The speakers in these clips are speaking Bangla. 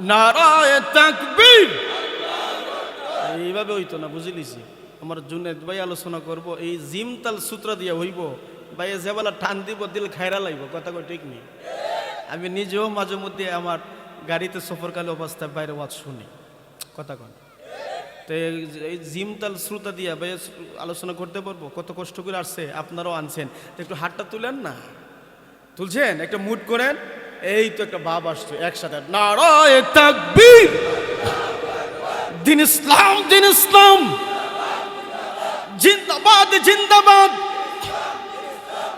নারায় তাকবীর। এইভাবে হইতো না বুঝিলিছি আমার জুনেদ ভাই আলোচনা করব, এই জিমতাল সূত্র দিয়ে হইব ভাই যেবেলা টান দিব, দিল খায়রা লাগবে কথা কই ঠিক নেই। আমি নিজেও মাঝে মধ্যে আমার গাড়িতে সফরকালে অবস্থায় বাইরে ওয়াজ শুনি, কথা কন। তো এই- জিমতাল জিম তাল শ্রোতা দিয়া ভাই আলোচনা করতে পারব, কত কষ্ট করে আসছে, আপনারাও আনছেন। একটু হাতটা তুলেন না। তুলছেন? একটা মুড করেন। এই তো একটা বাপ আসছে, একসাথে, নারায় তাকবীর। দিন ইসলাম দিন ইসলাম। জিন্দাবাদ জিন্দাবাদ।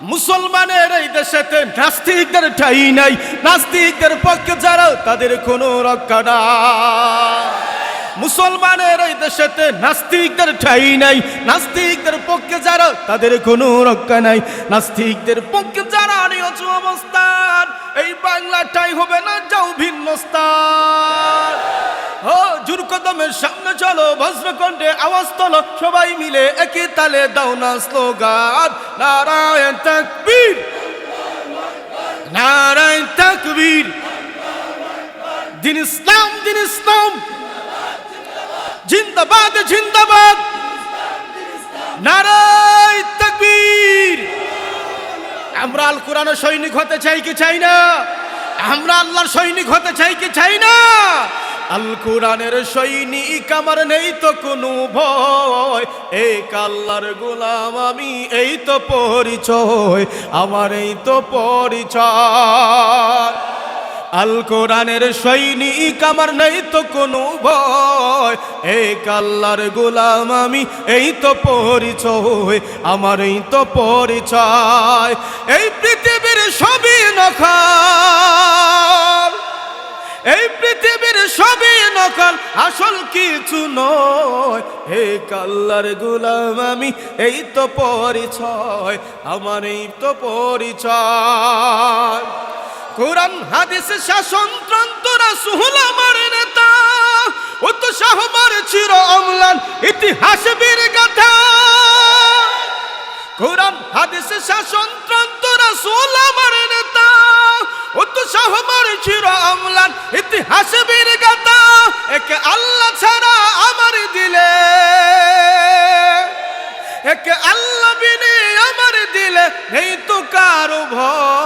মুসলমানের এই দেশেতে নাস্তিকদের ঠাই নাই, নাস্তিকদের পক্ষে যারা, তাদের কোনো রক্ষা নাই। মুসলমানের এই দেশেতে নাস্তিকদের ঠাই নাই। নাস্তিকদের পক্ষে যারা, তাদের কোনো রক্ষা নাই। নাস্তিকদের পক্ষে যারা নিয়ত অবস্থান, এই বাংলাটাই হবে না, যাও ভিন্ন স্থান। ও জুর কদমের সামনে চলো, বজ্রকণ্ঠে আওয়াজ তোলো, সবাই মিলে একই তালে দাও না স্লোগান। নারায়ণ তাকবীর। নারায়ণ তাকবীর। দিন ইসলাম দিন ইসলাম। জিন্দাবাদ। নারায়ণ তাকবীর। আমরা আল কোরআনের সৈনিক হতে চাই কি চাই না? আমরা আল্লাহর সৈনিক হতে চাই কি চাই না? আল কোরআনের সৈনিক আমার নেই তো কোনো ভয়। এক আল্লাহর গোলাম আমি, এই তো পরিচয়। আমার এই তো পরিচয়। আল কোরআনের সৈনিক আমার নেই তো কোনো ভয়। এক আল্লাহর গোলাম আমি, এই তো পরিচয়, আমার এই তো পরিচয়। এই পৃথিবীর সবই নখল এই পৃথিবীর সবই নকল, আসল কিছু নয়। হে কাল্লার গোলাম আমি, এই তো পরিচয়, আমার এই তো পরিচয়। কোরআন, হাদিস, শাসন, তন্ত্রা সুহুল আমার নেতা। তো শাহমার চির অম্লান ইতিহাস বীর গাথা। কোরআন, হাদিস, শাসন, তন্ত্র, রাসূল আমার নেতা। তো শাহমার চির অম্লান ইতিহাস বীর গাথা। একে আল্লাহ ছাড়া আমার দিলে। একে আল্লাহ বিনে আমার দিলে। এই তো কারও ভয়।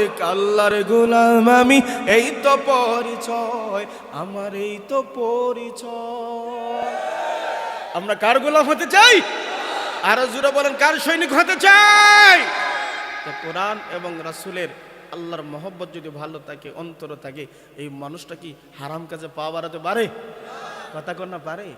এক আল্লাহর গোলাম আমি, এই তো পরিচয়, আমার এই তো পরিচয়। আমরা কার গোলাম হতে চাই? আরও জুড়ে বলেন, কার সৈনিক হতে চাই? কোরআন এবং রাসূলের আল্লাহর মহব্বত যদি ভালো থাকে, অন্তর থাকে, এই মানুষটা কি হারাম কাজে পা বাড়াতে পারে? কথা কর না, পারে?